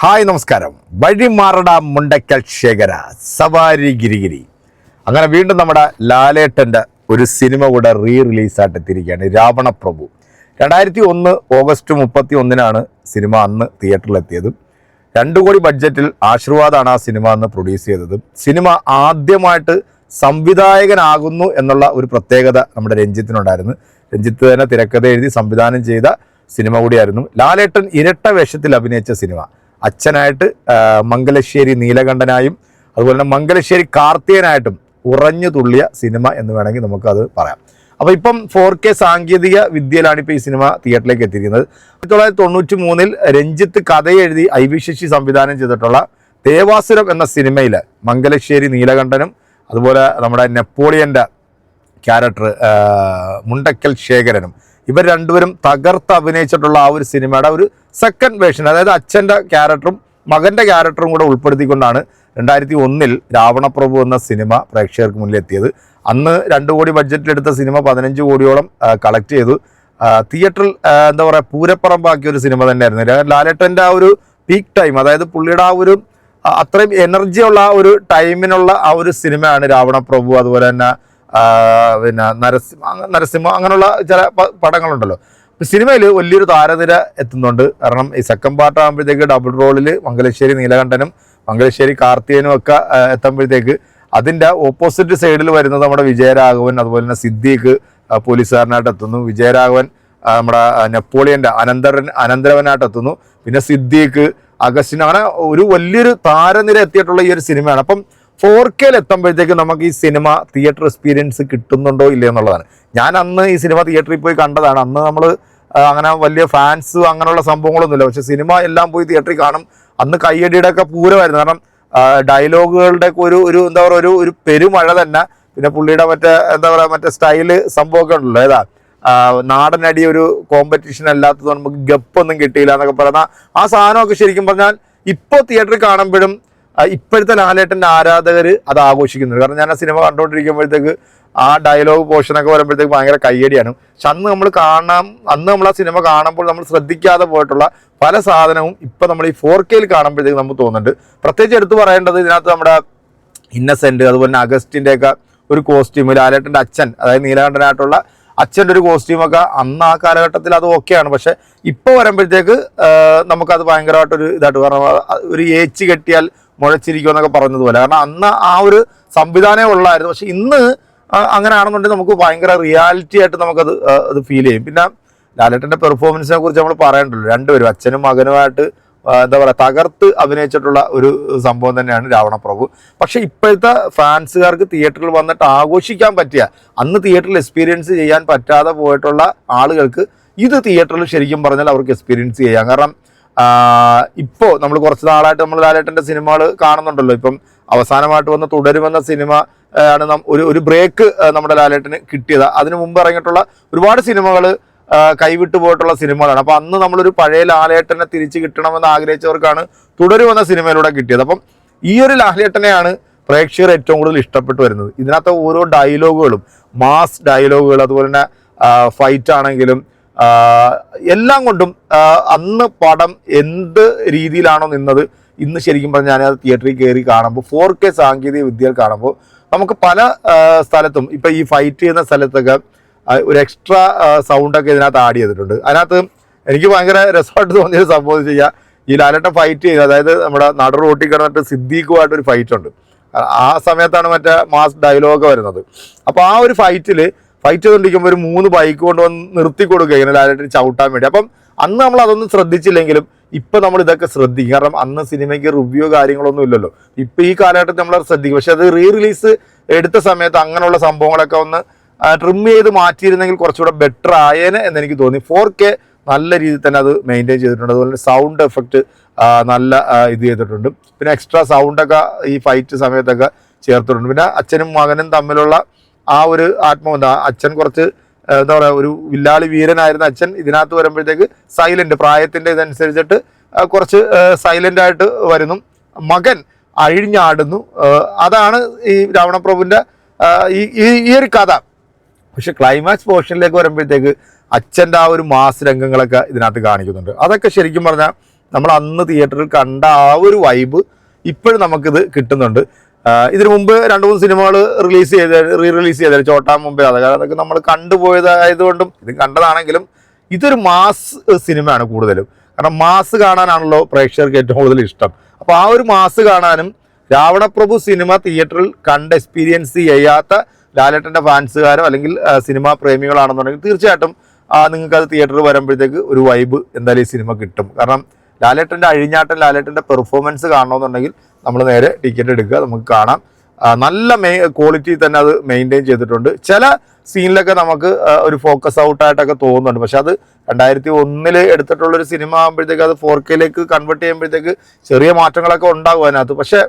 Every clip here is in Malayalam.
ഹായ് നമസ്കാരം. വഴിമാറട മുണ്ടക്കൽ ശേഖര സവാരി ഗിരിഗിരി. അങ്ങനെ വീണ്ടും നമ്മുടെ ലാലേട്ടന്റെ ഒരു സിനിമ കൂടെ റീ റിലീസായിട്ട് എത്തിയിരിക്കുകയാണ് രാവണപ്രഭു. രണ്ടായിരത്തി ഒന്ന് ഓഗസ്റ്റ് മുപ്പത്തി ഒന്നിനാണ് സിനിമ അന്ന് തിയേറ്ററിലെത്തിയത്. രണ്ടു കോടി ബഡ്ജറ്റിൽ ആശീർവാദാണ് ആ സിനിമ അന്ന് പ്രൊഡ്യൂസ് ചെയ്തത്. സിനിമ ആദ്യമായിട്ട് സംവിധായകനാകുന്നു എന്നുള്ള ഒരു പ്രത്യേകത നമ്മുടെ രഞ്ജിത്തിനുണ്ടായിരുന്നു. രഞ്ജിത്ത് തന്നെ തിരക്കഥ എഴുതി സംവിധാനം ചെയ്ത സിനിമ കൂടിയായിരുന്നു. ലാലേട്ടൻ ഇരട്ട വേഷത്തിൽ അഭിനയിച്ച സിനിമ. അച്ഛനായിട്ട് മംഗലശ്ശേരി നീലകണ്ഠനായും അതുപോലെ തന്നെ മംഗലശ്ശേരി കാർത്തികനായിട്ടും ഉറഞ്ഞു തുള്ളിയ സിനിമ എന്ന് വേണമെങ്കിൽ നമുക്കത് പറയാം. അപ്പോൾ ഇപ്പം ഫോർ കെ സാങ്കേതിക വിദ്യയിലാണ് ഇപ്പോൾ ഈ സിനിമ തിയേറ്ററിലേക്ക് എത്തിയിരിക്കുന്നത്. ആയിരത്തി തൊള്ളായിരത്തി തൊണ്ണൂറ്റി മൂന്നിൽ രഞ്ജിത്ത് കഥയെഴുതി ഐ വി ശശി സംവിധാനം ചെയ്തിട്ടുള്ള ദേവാസുരം എന്ന സിനിമയിൽ മംഗലശ്ശേരി നീലകണ്ഠനും അതുപോലെ നമ്മുടെ നെപ്പോളിയന്റെ ക്യാരക്ടർ മുണ്ടക്കൽ ശേഖരനും ഇവർ രണ്ടുപേരും തകർത്ത് അഭിനയിച്ചിട്ടുള്ള ആ ഒരു സിനിമയുടെ ഒരു സെക്കൻഡ് വേഷൻ അതായത് അച്ഛന്റെ ക്യാരക്ടറും മകന്റെ ക്യാരക്ടറും കൂടെ ഉൾപ്പെടുത്തിക്കൊണ്ടാണ് രണ്ടായിരത്തി ഒന്നിൽ രാവണപ്രഭു എന്ന സിനിമ പ്രേക്ഷകർക്ക് മുന്നിൽ എത്തിയത്. അന്ന് രണ്ട് കോടി ബഡ്ജറ്റിലെടുത്ത സിനിമ പതിനഞ്ച് കോടിയോളം കളക്ട് ചെയ്തു. തിയേറ്ററിൽ എന്താ പറയുക പൂരപ്പറമ്പാക്കിയ ഒരു സിനിമ തന്നെയായിരുന്നു. ലാലേട്ടന്റെ ആ ഒരു പീക്ക് ടൈം അതായത് പുള്ളിയുടെ ആ ഒരു അത്രയും എനർജിയുള്ള ആ ഒരു ടൈമിനുള്ള ആ ഒരു സിനിമയാണ് രാവണപ്രഭു അതുപോലെ തന്നെ പിന്നെ നരസിംഹ നരസിംഹ അങ്ങനെയുള്ള ചില പടങ്ങളുണ്ടല്ലോ. സിനിമയിൽ വലിയൊരു താരനിര എത്തുന്നുണ്ട്. കാരണം ഈ സെക്കൻഡ് പാർട്ട് ആകുമ്പോഴത്തേക്ക് ഡബിൾ റോളിൽ മംഗലശ്ശേരി നീലകണ്ഠനും മംഗലശ്ശേരി കാർത്തികനും ഒക്കെ എത്തുമ്പോഴത്തേക്ക് അതിന്റെ ഓപ്പോസിറ്റ് സൈഡിൽ വരുന്നത് നമ്മുടെ വിജയരാഘവൻ അതുപോലെ തന്നെ സിദ്ദീഖ് പോലീസുകാരനായിട്ട് എത്തുന്നു. വിജയരാഘവൻ നമ്മുടെ നെപ്പോളിയന്റെ അനന്തരൻ അനന്തരവനായിട്ട് എത്തുന്നു. പിന്നെ സിദ്ദീഖ് അഗസ്റ്റിൻ അങ്ങനെ ഒരു വലിയൊരു താരനിര എത്തിയിട്ടുള്ള ഈ ഒരു സിനിമയാണ്. അപ്പം ഫോർ കെയിൽ എത്തുമ്പോഴത്തേക്ക് നമുക്ക് ഈ സിനിമ തിയേറ്റർ എക്സ്പീരിയൻസ് കിട്ടുന്നുണ്ടോ ഇല്ലയോ എന്നുള്ളതാണ്. ഞാൻ അന്ന് ഈ സിനിമ തിയേറ്ററിൽ പോയി കണ്ടതാണ്. അന്ന് നമ്മൾ അങ്ങനെ വലിയ ഫാൻസ് അങ്ങനെയുള്ള സംഭവങ്ങളൊന്നുമില്ല. പക്ഷേ സിനിമ എല്ലാം പോയി തിയേറ്ററിൽ കാണും. അന്ന് കയ്യടിയുടെ ഒക്കെ പൂരമായിരുന്നു. കാരണം ഡയലോഗുകളുടെ ഒക്കെ ഒരു ഒരു എന്താ പറയുക ഒരു ഒരു പെരുമഴ തന്നെ. പിന്നെ പുള്ളിയുടെ മറ്റേ എന്താ പറയുക മറ്റേ സ്റ്റൈൽ സംഭവമൊക്കെ ഉണ്ടല്ലോ. ഏതാ? നാടനടി ഒരു കോമ്പറ്റീഷൻ അല്ലാത്തത് നമുക്ക് ഗപ്പൊന്നും കിട്ടിയില്ല എന്നൊക്കെ പറയുന്ന ആ സാധനമൊക്കെ ശരിക്കും പറഞ്ഞാൽ ഇപ്പോൾ തിയേറ്ററിൽ കാണുമ്പോഴും ഇപ്പോഴത്തെ ലാലേട്ടന്റെ ആരാധകർ അത് ആഘോഷിക്കുന്നുണ്ട്. കാരണം ഞാൻ ആ സിനിമ കണ്ടുകൊണ്ടിരിക്കുമ്പോഴത്തേക്ക് ആ ഡയലോഗ് പോർഷനൊക്കെ വരുമ്പോഴത്തേക്ക് ഭയങ്കര കയ്യടിയാണ്. പക്ഷെ അന്ന് നമ്മൾ കാണാം അന്ന് നമ്മൾ ആ സിനിമ കാണുമ്പോൾ നമ്മൾ ശ്രദ്ധിക്കാതെ പോയിട്ടുള്ള പല സാധനവും ഇപ്പം നമ്മൾ ഈ ഫോർ കെയിൽ കാണുമ്പോഴത്തേക്ക് നമുക്ക് തോന്നുന്നുണ്ട്. പ്രത്യേകിച്ച് എടുത്തു പറയേണ്ടത് ഇതിനകത്ത് നമ്മുടെ ഇന്നസെന്റ് അതുപോലെ തന്നെ അഗസ്റ്റിന്റെയൊക്കെ ഒരു കോസ്റ്റ്യൂം ലാലേട്ടന്റെ അച്ഛൻ അതായത് നീലകണ്ഠനായിട്ടുള്ള അച്ഛന്റെ ഒരു കോസ്റ്റ്യൂമൊക്കെ അന്ന് ആ കാലഘട്ടത്തിൽ അത് ഓക്കെയാണ് പക്ഷേ ഇപ്പോൾ വരുമ്പോഴത്തേക്ക് നമുക്കത് ഭയങ്കരമായിട്ടൊരു ഇതായിട്ട് കാരണം ഒരു ഏച്ച് കെട്ടിയാൽ മുഴച്ചിരിക്കും എന്നൊക്കെ പറഞ്ഞതുപോലെ. കാരണം അന്ന് ആ ഒരു സംവിധാനമേ ഉള്ളായിരുന്നു. പക്ഷെ ഇന്ന് അങ്ങനെ അങ്ങനെയാണെന്നുണ്ടെങ്കിൽ നമുക്ക് ഭയങ്കര റിയാലിറ്റി ആയിട്ട് നമുക്കത് അത് ഫീൽ ചെയ്യും. പിന്നെ ലാലേട്ടന്റെ പെർഫോമൻസിനെ കുറിച്ച് നമ്മൾ പറയണ്ടല്ലോ. രണ്ടുപേരും അച്ഛനും മകനുമായിട്ട് എന്താ പറയുക തകർത്ത് അഭിനയിച്ചിട്ടുള്ള ഒരു സംഭവം തന്നെയാണ് രാവണപ്രഭു. പക്ഷേ ഇപ്പോഴത്തെ ഫാൻസുകാർക്ക് തിയേറ്ററിൽ വന്നിട്ട് ആഘോഷിക്കാൻ പറ്റിയ അന്ന് തിയേറ്ററിൽ എക്സ്പീരിയൻസ് ചെയ്യാൻ പറ്റാതെ പോയിട്ടുള്ള ആളുകൾക്ക് ഇത് തിയേറ്ററിൽ ശരിക്കും പറഞ്ഞാൽ അവർക്ക് എക്സ്പീരിയൻസ് ചെയ്യാം. കാരണം ഇപ്പോൾ നമ്മൾ കുറച്ച് നാളായിട്ട് നമ്മൾ ലാലേട്ടന്റെ സിനിമകൾ കാണുന്നുണ്ടല്ലോ. ഇപ്പം അവസാനമായിട്ട് വന്ന് തുടരുമെന്ന സിനിമ ആണ് ഒരു ഒരു ബ്രേക്ക് നമ്മുടെ ലാലേട്ടന് കിട്ടിയത്. അതിനു മുമ്പ് ഇറങ്ങിയിട്ടുള്ള ഒരുപാട് സിനിമകൾ കൈവിട്ടു പോയിട്ടുള്ള സിനിമകളാണ്. അപ്പോൾ അന്ന് നമ്മളൊരു പഴയ ലാലേട്ടനെ തിരിച്ചു കിട്ടണമെന്ന് ആഗ്രഹിച്ചവർക്കാണ് തുടരുമെന്ന സിനിമയിലൂടെ കിട്ടിയത്. അപ്പം ഈ ഒരു ലാലേട്ടനെയാണ് പ്രേക്ഷകർ ഏറ്റവും കൂടുതൽ ഇഷ്ടപ്പെട്ടു വരുന്നത്. ഇതിനകത്ത് ഓരോ ഡയലോഗുകളും മാസ് ഡയലോഗുകൾ അതുപോലെ തന്നെ ഫൈറ്റ് ആണെങ്കിലും എല്ലാം കൊണ്ടും അന്ന് പടം എന്ത് രീതിയിലാണോ നിന്നത് ഇന്ന് ശരിക്കും പറഞ്ഞാൽ ഞാൻ തിയേറ്ററിൽ കയറി കാണുമ്പോൾ ഫോർ കെ സാങ്കേതിക വിദ്യയിൽ കാണുമ്പോൾ നമുക്ക് പല സ്ഥലത്തും ഇപ്പം ഈ ഫൈറ്റ് ചെയ്യുന്ന സ്ഥലത്തൊക്കെ ഒരു എക്സ്ട്രാ സൗണ്ടൊക്കെ ഇതിനകത്ത് ആഡ് ചെയ്തിട്ടുണ്ട്. അതിനകത്ത് എനിക്ക് ഭയങ്കര രസമായിട്ട് തോന്നിയ ഒരു സംഭവം എന്ന് ഈ ലാലട്ട ഫൈറ്റ് ചെയ്യുന്നത് അതായത് നമ്മുടെ നടു റോട്ടി കിടന്നിട്ട് സിദ്ദീഖുമായിട്ട് ഒരു ഫൈറ്റ് ഉണ്ട്. ആ സമയത്താണ് മറ്റേ മാസ് ഡയലോഗ് വരുന്നത്. അപ്പോൾ ആ ഒരു ഫൈറ്റിൽ ഫൈറ്റ് ചെയ്തുകൊണ്ടിരിക്കുമ്പോൾ ഒരു മൂന്ന് ബൈക്ക് കൊണ്ടുവന്ന് നിർത്തി കൊടുക്കുക ഇങ്ങനെ ലാലേട്ടന് ചവിട്ടാൻ വേണ്ടി. അപ്പം അന്ന് നമ്മൾ അതൊന്നും ശ്രദ്ധിച്ചില്ലെങ്കിലും ഇപ്പം നമ്മൾ ഇതൊക്കെ ശ്രദ്ധിക്കും. കാരണം അന്ന് സിനിമയ്ക്ക് റിവ്യൂ കാര്യങ്ങളൊന്നും ഇല്ലല്ലോ. ഇപ്പം ഈ കാലഘട്ടത്തിൽ നമ്മൾ ശ്രദ്ധിക്കും. പക്ഷെ അത് റീ റിലീസ് എടുത്ത സമയത്ത് അങ്ങനെയുള്ള സംഭവങ്ങളൊക്കെ ഒന്ന് ട്രിം ചെയ്ത് മാറ്റിയിരുന്നെങ്കിൽ കുറച്ചുകൂടെ ബെറ്റർ ആയേനെ എന്ന് എനിക്ക് തോന്നി. ഫോർ കെ നല്ല രീതിയിൽ തന്നെ അത് മെയിന്റെയിൻ ചെയ്തിട്ടുണ്ട്. അതുപോലെ സൗണ്ട് എഫക്റ്റ് നല്ല ഇത് ചെയ്തിട്ടുണ്ട്. പിന്നെ എക്സ്ട്രാ സൗണ്ടൊക്കെ ഈ ഫൈറ്റ് സമയത്തൊക്കെ ചേർത്തിട്ടുണ്ട്. പിന്നെ അച്ഛനും മകനും തമ്മിലുള്ള ആ ഒരു ആത്മ ആ അച്ഛൻ കുറച്ച് എന്താ പറയുക ഒരു വില്ലാളി വീരനായിരുന്ന അച്ഛൻ ഇതിനകത്ത് വരുമ്പോഴത്തേക്ക് സൈലന്റ് പ്രായത്തിന്റെ ഇതനുസരിച്ചിട്ട് കുറച്ച് സൈലന്റ് ആയിട്ട് വരുന്നു. മകൻ അഴിഞ്ഞാടുന്നു. അതാണ് ഈ രാവണപ്രഭുവിന്റെ ഈ ഒരു കഥ. പക്ഷെ ക്ലൈമാക്സ് പോർഷനിലേക്ക് വരുമ്പോഴത്തേക്ക് അച്ഛന്റെ ആ ഒരു മാസ് രംഗങ്ങളൊക്കെ ഇതിനകത്ത് കാണിക്കുന്നുണ്ട്. അതൊക്കെ ശരിക്കും പറഞ്ഞാൽ നമ്മൾ അന്ന് തിയേറ്ററിൽ കണ്ട ആ ഒരു വൈബ് ഇപ്പോഴും നമുക്കിത് കിട്ടുന്നുണ്ട്. ഇതിനു മുമ്പ് രണ്ട് മൂന്ന് സിനിമകൾ റിലീസ് ചെയ്ത റീ റിലീസ് ചെയ്തത് ചോട്ടാ മുമ്പേ അത് കാരണം അതൊക്കെ നമ്മൾ കണ്ടുപോയതായതുകൊണ്ടും ഇത് കണ്ടതാണെങ്കിലും ഇതൊരു മാസ് സിനിമയാണ് കൂടുതലും. കാരണം മാസ് കാണാനാണല്ലോ പ്രേക്ഷകർക്ക് ഏറ്റവും കൂടുതൽ ഇഷ്ടം. അപ്പോൾ ആ ഒരു മാസ് കാണാനും രാവണപ്രഭു സിനിമ തിയേറ്ററിൽ കണ്ട് എക്സ്പീരിയൻസ് ചെയ്യാത്ത ലാലേട്ടന്റെ ഫാൻസുകാരോ അല്ലെങ്കിൽ സിനിമാ പ്രേമികളാണെന്നുണ്ടെങ്കിൽ തീർച്ചയായിട്ടും നിങ്ങൾക്ക് അത് തിയേറ്ററിൽ വരുമ്പോഴത്തേക്ക് ഒരു വൈബ് എന്തായാലും ഈ സിനിമ കിട്ടും. കാരണം ലാലേട്ടന്റെ അഴിഞ്ഞാട്ടം ലാലേട്ടന്റെ പെർഫോമൻസ് കാണണമെന്നുണ്ടെങ്കിൽ നമ്മൾ നേരെ ടിക്കറ്റ് എടുക്കുക നമുക്ക് കാണാം. നല്ല മെയ് ക്വാളിറ്റി തന്നെ അത് മെയിന്റെയിൻ ചെയ്തിട്ടുണ്ട്. ചില സീനിലൊക്കെ നമുക്ക് ഒരു ഫോക്കസ് ഔട്ടായിട്ടൊക്കെ തോന്നുന്നുണ്ട്. പക്ഷെ അത് രണ്ടായിരത്തി ഒന്നിൽ എടുത്തിട്ടുള്ള ഒരു സിനിമ ആകുമ്പോഴത്തേക്ക് അത് ഫോർ കെയിലേക്ക് കൺവേർട്ട് ചെയ്യുമ്പോഴത്തേക്ക് ചെറിയ മാറ്റങ്ങളൊക്കെ ഉണ്ടാകും അതിനകത്ത്. പക്ഷേ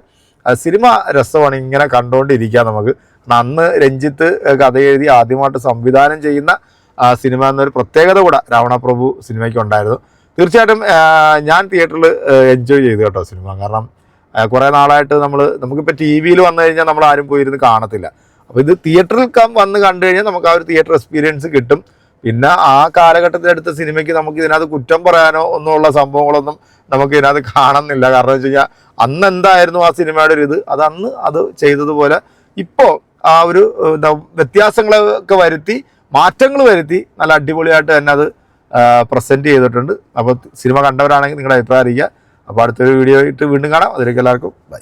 സിനിമ രസമാണ് ഇങ്ങനെ കണ്ടുകൊണ്ടിരിക്കുക നമുക്ക്. അന്ന് രഞ്ജിത്ത് കഥ എഴുതി ആദ്യമായിട്ട് സംവിധാനം ചെയ്യുന്ന സിനിമ എന്നൊരു പ്രത്യേകത കൂടെ രാവണപ്രഭു സിനിമയ്ക്ക് ഉണ്ടായിരുന്നു. തീർച്ചയായിട്ടും ഞാൻ തിയേറ്ററിൽ എൻജോയ് ചെയ്തു കേട്ടോ സിനിമ കാരണം കുറേ നാളായിട്ട് നമ്മൾ നമുക്കിപ്പോൾ ടി വിയിൽ വന്നു കഴിഞ്ഞാൽ നമ്മൾ ആരും പോയിരുന്ന് കാണത്തില്ല. അപ്പോൾ ഇത് തിയേറ്ററിൽ കം വന്ന് കണ്ടു കഴിഞ്ഞാൽ നമുക്ക് ആ ഒരു തിയേറ്റർ എക്സ്പീരിയൻസ് കിട്ടും. പിന്നെ ആ കാലഘട്ടത്തിൽ എടുത്ത സിനിമയ്ക്ക് നമുക്ക് ഇതിനകത്ത് കുറ്റം പറയാനോ ഒന്നുമുള്ള സംഭവങ്ങളൊന്നും നമുക്ക് ഇതിനകത്ത് കാണുന്നില്ല. കാരണം വെച്ച് കഴിഞ്ഞാൽ അന്ന് എന്തായിരുന്നു ആ സിനിമയുടെ ഒരു ഇത്? അത് അന്ന് അത് ചെയ്തതുപോലെ ഇപ്പോൾ ആ ഒരു വ്യത്യാസങ്ങളൊക്കെ വരുത്തി മാറ്റങ്ങൾ വരുത്തി നല്ല അടിപൊളിയായിട്ട് തന്നെ അത് പ്രസന്റ് ചെയ്തിട്ടുണ്ട്. അപ്പോൾ സിനിമ കണ്ടവരാണെങ്കിൽ നിങ്ങളുടെ അഭിപ്രായം അറിയിക്കുക. അപ്പോൾ അടുത്തൊരു വീഡിയോ ആയിട്ട് വീണ്ടും കാണാം. അതിലേക്ക് എല്ലാവർക്കും ബൈ